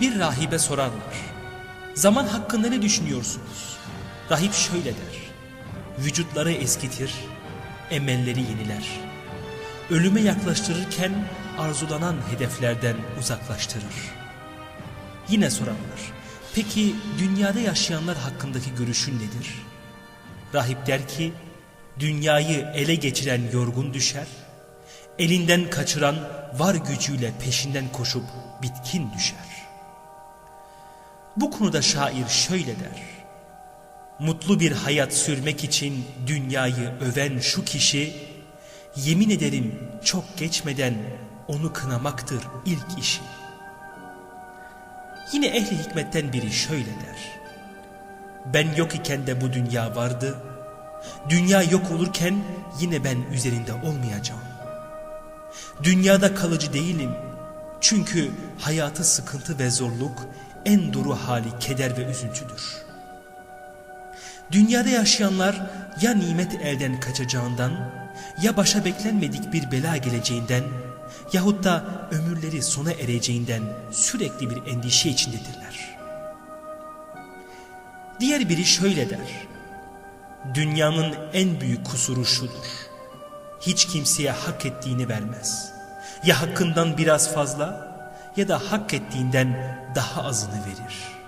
Bir rahibe sorarlar. Zaman hakkında ne düşünüyorsunuz? Rahip şöyle der. Vücutları eskitir, emelleri yeniler. Ölüme yaklaştırırken arzulanan hedeflerden uzaklaştırır. Yine sorarlar. Peki dünyada yaşayanlar hakkındaki görüşün nedir? Rahip der ki, dünyayı ele geçiren yorgun düşer, elinden kaçıran var gücüyle peşinden koşup bitkin düşer. Bu konuda şair şöyle der. Mutlu bir hayat sürmek için dünyayı öven şu kişi, yemin ederim çok geçmeden onu kınamaktır ilk işi. Yine ehli hikmetten biri şöyle der. Ben yok iken de bu dünya vardı, dünya yok olurken yine ben üzerinde olmayacağım. Dünyada kalıcı değilim, çünkü hayatı sıkıntı ve zorluk, en duru hali keder ve üzüntüdür. Dünyada yaşayanlar ya nimet elden kaçacağından, ya başa beklenmedik bir bela geleceğinden, yahut da ömürleri sona ereceğinden sürekli bir endişe içindedirler. Diğer biri şöyle der, dünyanın en büyük kusuru şudur, hiç kimseye hak ettiğini vermez. Ya hakkından biraz fazla ya da hak ettiğinden daha azını verir.''